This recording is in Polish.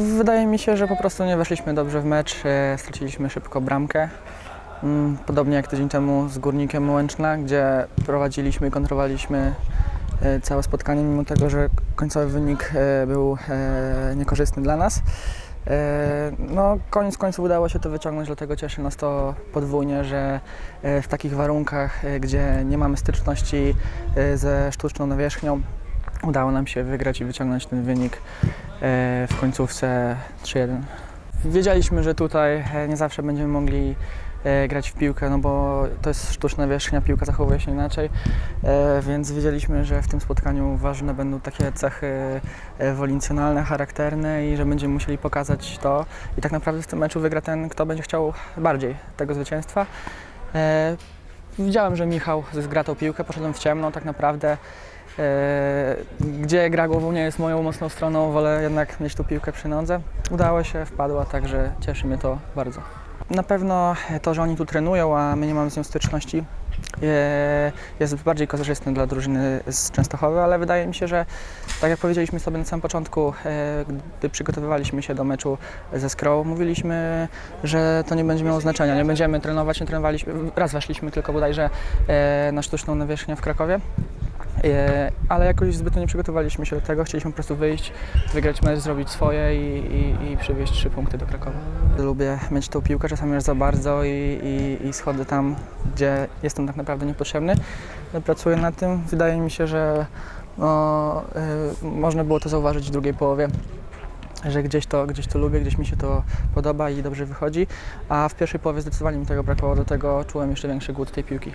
Wydaje mi się, że po prostu nie weszliśmy dobrze w mecz, e, straciliśmy szybko bramkę. Mm, Podobnie jak tydzień temu z Górnikiem Łęczna, gdzie prowadziliśmy i kontrolowaliśmy e, całe spotkanie, mimo tego, że końcowy wynik e, był niekorzystny dla nas. No, koniec końców udało się to wyciągnąć, dlatego cieszy nas to podwójnie, że w takich warunkach, gdzie nie mamy styczności ze sztuczną nawierzchnią, udało nam się wygrać i wyciągnąć ten wynik w końcówce 3-1. Wiedzieliśmy, że tutaj e, nie zawsze będziemy mogli e, grać w piłkę, no bo to jest sztuczna wierzchnia, piłka zachowuje się inaczej, e, więc wiedzieliśmy, że w tym spotkaniu ważne będą takie cechy e, wolincjonalne, charakterne i że będziemy musieli pokazać to i tak naprawdę w tym meczu wygra ten, kto będzie chciał bardziej tego zwycięstwa. E, Widziałem, że Michał zgra tą piłkę, poszedłem w ciemno tak naprawdę. Gdzie gra głową nie jest moją mocną stroną, wolę jednak mieć tą piłkę przy nodze. Udało się, wpadła, także cieszy mnie to bardzo. Na pewno to, że oni tu trenują, a my nie mamy z nią styczności, e, jest bardziej korzystne dla drużyny z Częstochowy, ale wydaje mi się, że tak jak powiedzieliśmy sobie na samym początku, e, gdy przygotowywaliśmy się do meczu ze Skrą, mówiliśmy, że to nie będzie miało znaczenia, nie będziemy trenować, nie trenowaliśmy, raz weszliśmy tylko bodajże e, na sztuczną nawierzchnię w Krakowie. E, Ale jakoś zbytnio nie przygotowaliśmy się do tego. Chcieliśmy po prostu wyjść, wygrać mecz, zrobić swoje i, i, i przywieźć trzy punkty do Krakowa. Lubię mieć tą piłkę, czasami już za bardzo i, i, i schodzę tam, gdzie jestem tak naprawdę niepotrzebny. Pracuję nad tym. Wydaje mi się, że no, y, można było to zauważyć w drugiej połowie że gdzieś to, gdzieś to lubię, gdzieś mi się to podoba i dobrze wychodzi, a w pierwszej połowie zdecydowanie mi tego brakowało, do tego czułem jeszcze większy głód tej piłki.